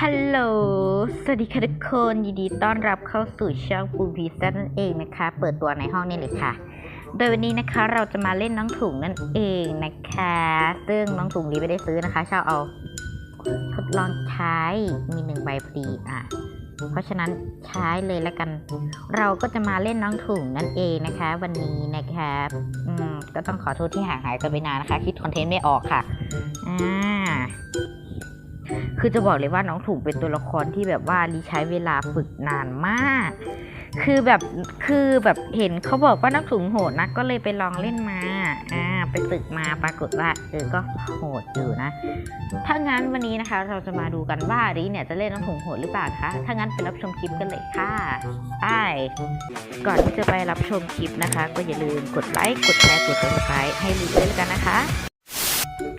ฮัลโหล สวัสดีค่ะทุกคน ยินดีต้อนรับเข้าสู่ช่องปูพีซันั่นเองนะคะ เปิดตัวในห้องนี้เลยค่ะ โดยวันนี้นะคะเราจะมาเล่นน้องถุงนั่นเองนะคะ ซึ่งน้องถุงนี้ไม่ได้ซื้อนะคะช่าเอาทดลองใช้มีหนึ่งใบพอดีอะ เพราะฉะนั้นใช้เลยแล้วกัน เราก็จะมาเล่นน้องถุงนั่นเองนะคะ วันนี้นะคะอืมก็ต้องขอโทษที่ห่างหายกันไปนานนะคะ คิดคอนเทนต์ไม่ออกค่ะ อ่า คือจะบอกเลยว่าน้องถุงเป็นตัวละครที่แบบว่าลีใช้เวลาฝึกนานมาก คือแบบคือแบบเห็นเขาบอกว่าน้องถุงโหดนะก็เลยไปลองเล่นมาอ่าไปฝึกมาปรากฏว่าเออก็โหดอยู่นะ ถ้างั้นวันนี้นะคะ เราจะมาดูกันว่ารีเนี่ยจะเล่นน้องถุงโหดหรือเปล่าคะถ้างั้นไปรับชมคลิปกันเลยค่ะไปก่อนที่จะไปรับชมคลิปนะคะ ก็อย่าลืมกดไลค์กดแชร์กด subscribe ให้รีด้วยกันนะคะ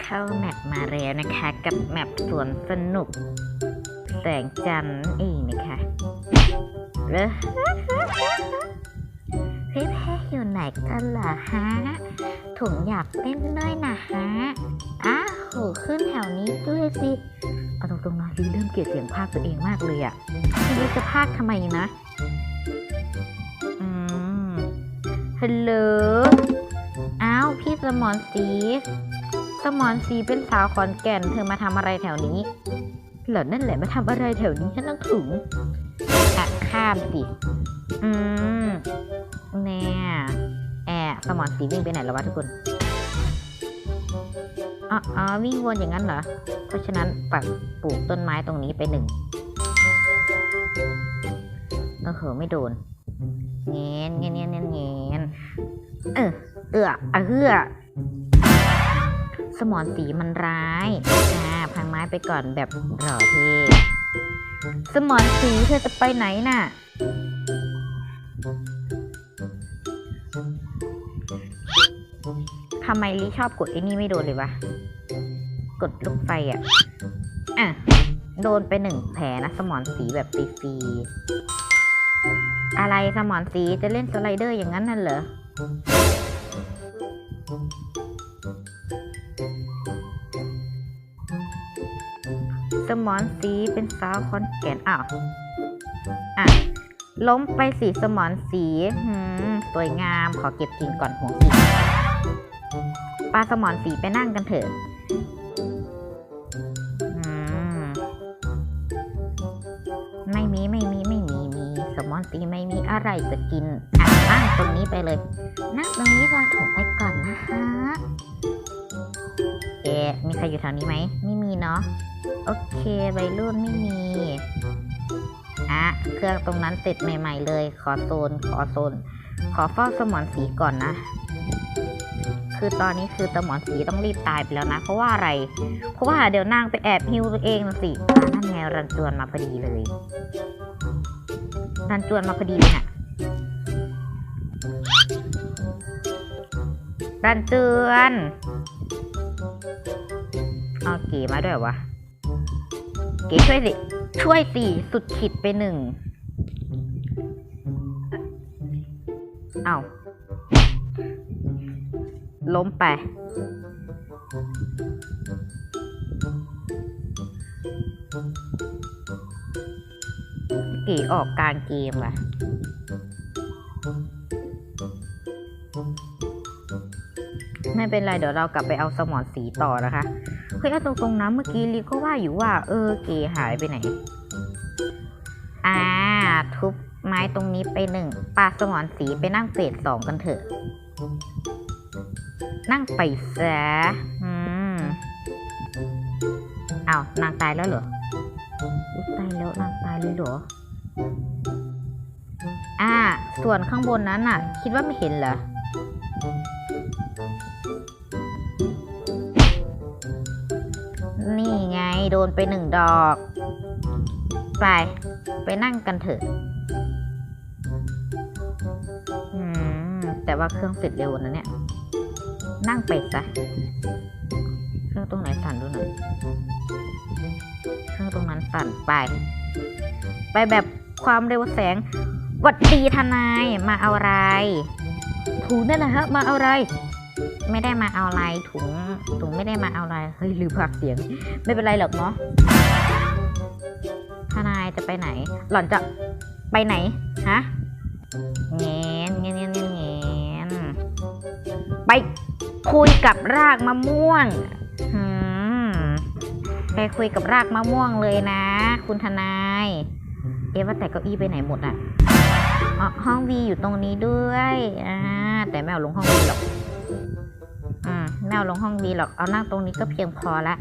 เข้าแมปมาแล้วนะคะ กับแมปสวนสนุก แสงจันทร์นั่นเองนะคะเออพี่แพ้อยู่ไหนกันเหรอฮะ ถุงอยากเต้นด้วยนะฮะอ้าโหขึ้นแถวนี้ด้วยสิ เอาตรงๆนะลีเริ่มเกลียดเสียงภาคตัวเองมากเลยอะไม่รู้จะภาคทำไมนะ อืมฮัลโหลอ้าวพี่สมอนสี สมอนสีเป็นสาวขอนแก่น เธอมาทำอะไรแถวนี้ เหรอนั่นแหละมาทำอะไรแถวนี้ฉันต้องถุงอะข้ามสิ อืมแน่แอบสมอนสีวิ่งไปไหนแล้ววะทุกคนอ๋อวิ่งวนอย่างนั้นเหรอ เพราะฉะนั้นปักปลูกต้นไม้ตรงนี้ไปหนึ่งโอ้โหไม่โดนเงี้ยเงี้ยเงี้ยเงี้ยเออเอือเฮือ สมอนสีมันร้ายอ่าพังไม้ไปก่อนแบบหล่อเท่สมอนสีเธอจะไปไหนน่ะ ทำไมลิชอบกดไอ้นี่ไม่โดนเลยวะ กดลูกไฟอะ อะ โดนไปหนึ่งแผลนะ สมอนสีแบบฟรีๆอะไรสมอนสีจะเล่นสไลเดอร์อย่างนั้นน่ะเหรอ มอนสีเป็นสาวคอนแก่นอ้าวอะล้มไปสีสมอนสีหืมสวยงามขอเก็บกิ่งก่อนหัวกิ่งปลาสมอนสีไปนั่งกันเถอะอืมไม่มีไม่มีไม่มีมีสมอนสีไม่มีอะไรจะกินอะนั่งตรงนี้ไปเลยนั่งตรงนี้รอถูกไปก่อนนะคะเอ๊ะมีใครอยู่แถวนี้ไหมไม่มีเนาะ โอเคใบรุ่นไม่มี อะ เครื่องตรงนั้นเสร็จใหม่ ๆ เลย ขอโซน ขอโซน ขอเฝ้าสมอนสีก่อนนะ คือตอนนี้คือสมอนสีต้องรีบตายไปแล้วนะ เพราะว่าอะไร เพราะว่าเดี๋ยวนางไปแอบฮิวตัวเองสิอ่านั่นไงรันจวนมาพอดีเลย รันจวนมาพอดีเลยน่ะรันจวนเอาเก๋มาด้วยวะ เก๋ช่วยสิช่วยสิสุดขีดไปหนึ่งเอาล้มไปเก๋ออกกลางเกมว่ะ ไม่เป็นไรเดี๋ยวเรากลับไปเอาสมอนสีต่อนะคะ เฮ้ยเอาตรงๆนะเมื่อกี้ลีก็ว่าอยู่ว่า เออเก๋หายไปไหน อ่า ทุบไม้ตรงนี้ไปหนึ่งปลาสมอนสีไปนั่งเฟสสองกันเถอะ นั่งไปซะอืมเอานางตายแล้วเหรออุ๊ยตายแล้วนางตายเลยเหรอ อ่า ส่วนข้างบนนั้นน่ะ คิดว่าไม่เห็นเหรอ โดนไปหนึ่งดอก ไป ไปนั่งกันเถอะแต่ว่าเครื่องเสร็จเร็วนะเนี่ย นั่งไปซะเครื่องตรงไหนสั่นดูหน่อยเครื่องตรงนั้นสั่นไป ไปแบบความเร็วแสงวัดดีทนายมาเอาอะไรถูกนั่นแหละฮะมาเอาอะไร ไม่ได้มาเอาอะไรถุงถุงไม่ได้มาเอาอะไรเฮ้ยลืมพักเสียง ไม่เป็นไรหรอกเนาะทนายจะไปไหน หล่อนจะไปไหนฮะเงนเงนเงนเงนเงนไปคุยกับรากมะม่วงไปคุยกับรากมะม่วงเลยนะ คุณทนาย เอ๊ะว่าแต่เก้าอี้ไปไหนหมดอะห้องวีอยู่ตรงนี้ด้วยอ่าแต่ไม่เอาลงห้องวีหรอก ไม่เอาลงห้องวีหรอกเอานั่งตรงนี้ก็เพียงพอละ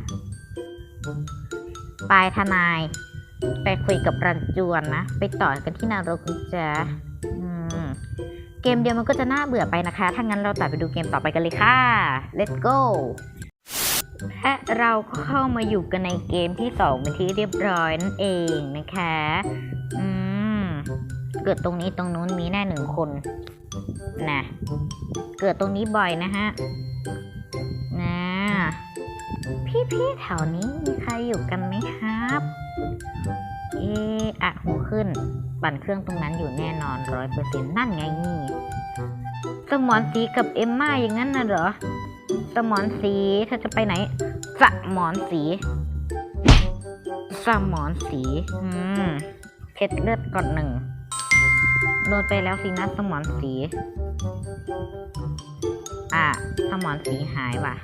ปลายทนาย ไปคุยกับรันจวนนะ ไปต่อกันที่นารกนะจ๊ะเกมเดียวมันก็จะน่าเบื่อไปนะคะ ถ้างั้นเราตัดไปดูเกมต่อไปกันเลยค่ะ let's go และเราก็เข้ามาอยู่กันในเกมที่สองเป็นที่เรียบร้อยนั่นเองนะคะ อืม เกิดตรงนี้ตรงนู้นมีแน่หนึ่งคน นะ เกิดตรงนี้บ่อยนะฮะ พี่ๆแถวนี้มีใครอยู่กันไหมครับ เอะอะหูขึ้น ปั่นเครื่องตรงนั้นอยู่แน่นอนร้อยเปอร์เซ็นต์นั่นไงนี่ สมอนสีกับเอมม่าอย่างนั้นน่ะเหรอ สมอนสีเธอจะไปไหน สมอนสี สมอนสี อืม เพชรเลือดก่อนหนึ่ง โดนไปแล้วสินะสมอนสี อะ สมอนสีหายว่ะ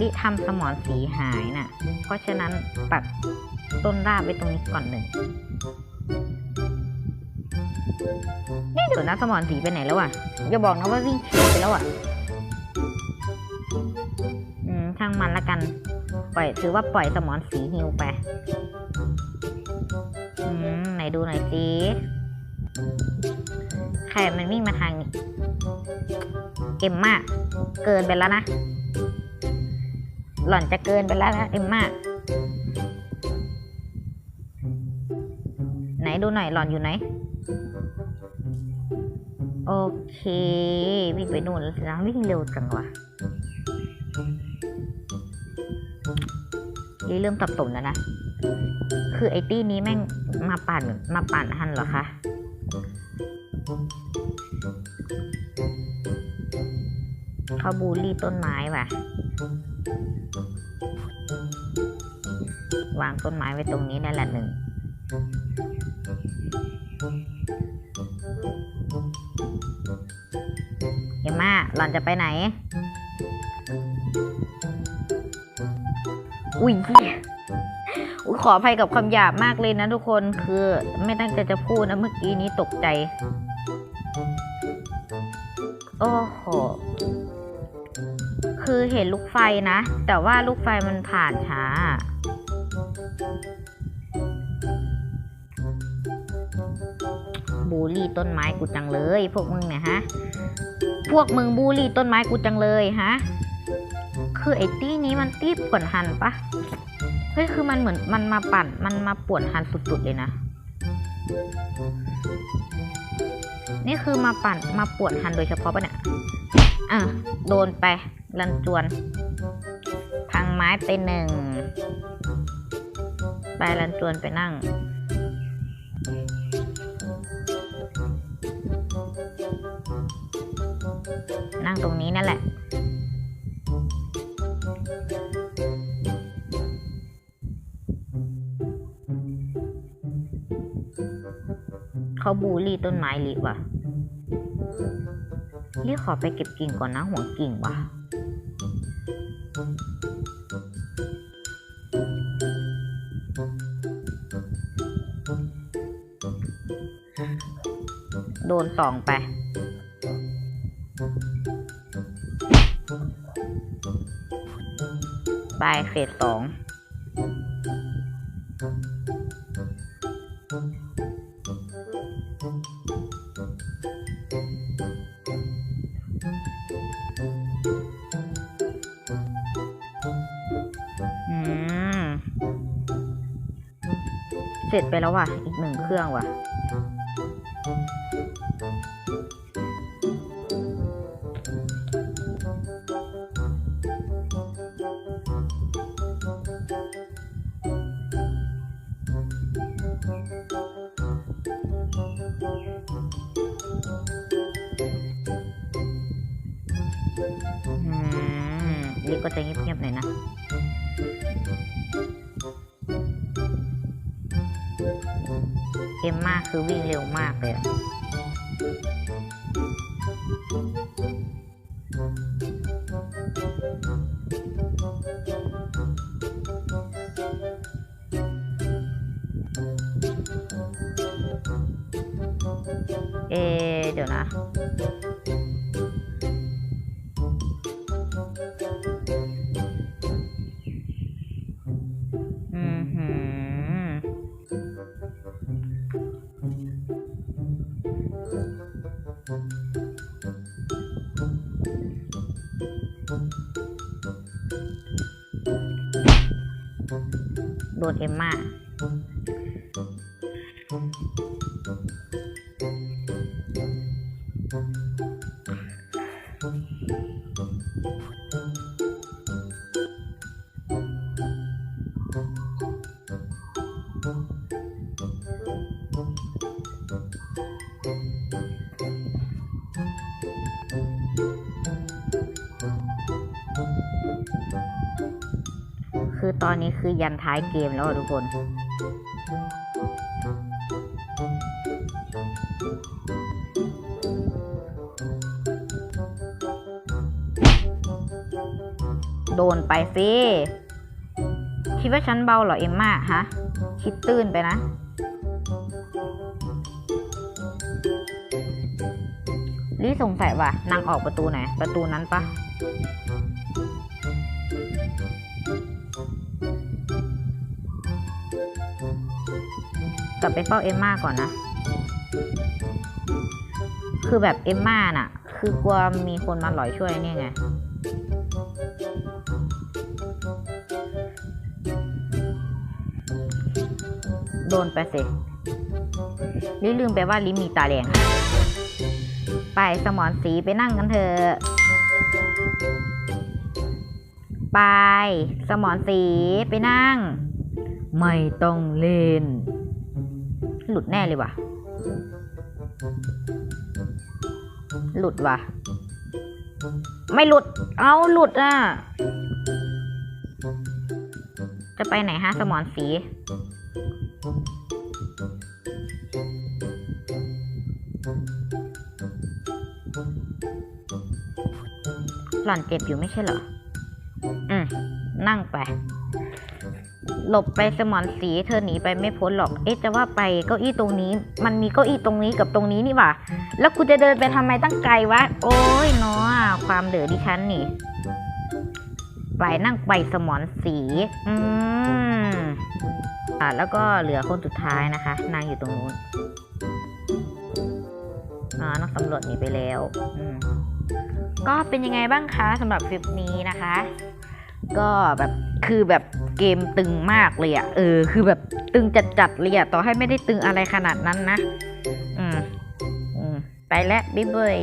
ลิทำสมอนสีหายน่ะ เพราะฉะนั้นตัดต้นราบไว้ตรงนี้ก่อนหนึ่งนี่เดี๋ยวนะสมอนสีไปไหนแล้วอะอย่าบอกนะว่าวิ่งขี่ไปแล้วอะ อืมช่างมันละกัน ปล่อยถือว่าปล่อยสมอนสีฮิวไป อืมไหนดูหน่อยสิใครมันวิ่งมาทางนี้เอ็มมาก เกินไปแล้วนะ หล่อนจะเกินไปแล้วนะเอ็มมาไหนดูหน่อยหล่อนอยู่ไหน โอเควิ่งไปนู่นแล้วสินะวิ่งเร็วจังวะนี่เริ่มตับสนแล้วนะ คือไอตี้นี้แม่งมาปั่นมาปั่นฮันเหรอคะ เขาบูลลี่ต้นไม้ว่ะ วางต้นไม้ไว้ตรงนี้ได้ละหนึ่ง เอมมาหล่อนจะไปไหน อุ้ยอุ้ยขออภัยกับคำหยาบมากเลยนะทุกคน คือไม่ตั้งใจจะพูดนะเมื่อกี้นี้ตกใจ โอ้โหคือ เห็นลูกไฟนะ แต่ว่าลูกไฟมันผ่านช้า บูลี่ต้นไม้กูจังเลย พวกมึงเนี่ยฮะ พวกมึงบูลี่ต้นไม้กูจังเลยฮะ คือไอ้ตี้นี้มันตีบกว่าฮันปะเฮ้ยคือมันเหมือนมันมาปั่นมันมาป่วนฮันสุดๆเลยนะ นี่คือมาปั่นมาป่วนฮันโดยเฉพาะปะเนี่ย อะ โดนไปรันจวน พังไม้ไปหนึ่ง ไปรันจวนไปนั่ง นั่งตรงนี้นั่นแหละเขาบูลลี่ต้นไม้ลิว่ะ ลิขอไปเก็บกิ่งก่อนนะห่วงกิ่งว่ะโดนสองไปบายเฟสสอง เสร็จไปแล้วว่ะ อีกหนึ่งเครื่องว่ะ อืมลิก็จะเงียบๆหน่อยนะ มมาคือวิ่งเร็วมากเลย โดนเอ็มมา ตอนนี้คือยันท้ายเกมแล้วทุกคน โดนไปสิคิดว่าฉันเบาเหรอเอ็มมาฮะ คิดตื้นไปนะลี่สงสัยว่ะนางออกประตูไหน ประตูนั้นปะ ลับไปเฝ้าเอมมาก่อนนะ คือแบบเอมมาน่ะ คือกลัวมีคนมาหลอยช่วยเนี่ยไง โดนไปสิลิลืมไปว่าลิมีตาแดง ไปสมอนสีไปนั่งกันเถอะไป สมอนสีไปนั่ง ไม่ต้องเล่น หลุดแน่เลยว่ะ หลุดว่ะ ไม่หลุด เอาหลุดอะ จะไปไหนฮะสมอนสี หล่อนเจ็บอยู่ไม่ใช่เหรอ อืม นั่งไป หลบไปสมอนสีเธอหนีไปไม่พ้นหรอก เอ๊ะจะว่าไปเก้าอี้ตรงนี้ มันมีเก้าอี้ตรงนี้กับตรงนี้นี่หว่า แล้วกูจะเดินไปทำไมตั้งไกลวะ โอ้ยเนาะความเดือดิฉันนี่ ไปนั่งไปสมอนสี อืมอ่าแล้วก็เหลือคนสุดท้ายนะคะ นางอยู่ตรงนู้นอ่านักสำรวจหนีไปแล้ว อืมก็เป็นยังไงบ้างคะสำหรับคลิปนี้นะคะ ก็แบบคือแบบ เกมตึงมากเลยอะเออ คือแบบตึงจัดๆเลยอะต่อให้ไม่ได้ตึงอะไรขนาดนั้นนะ อืม อืม ไปแล้ว บ๊ายบาย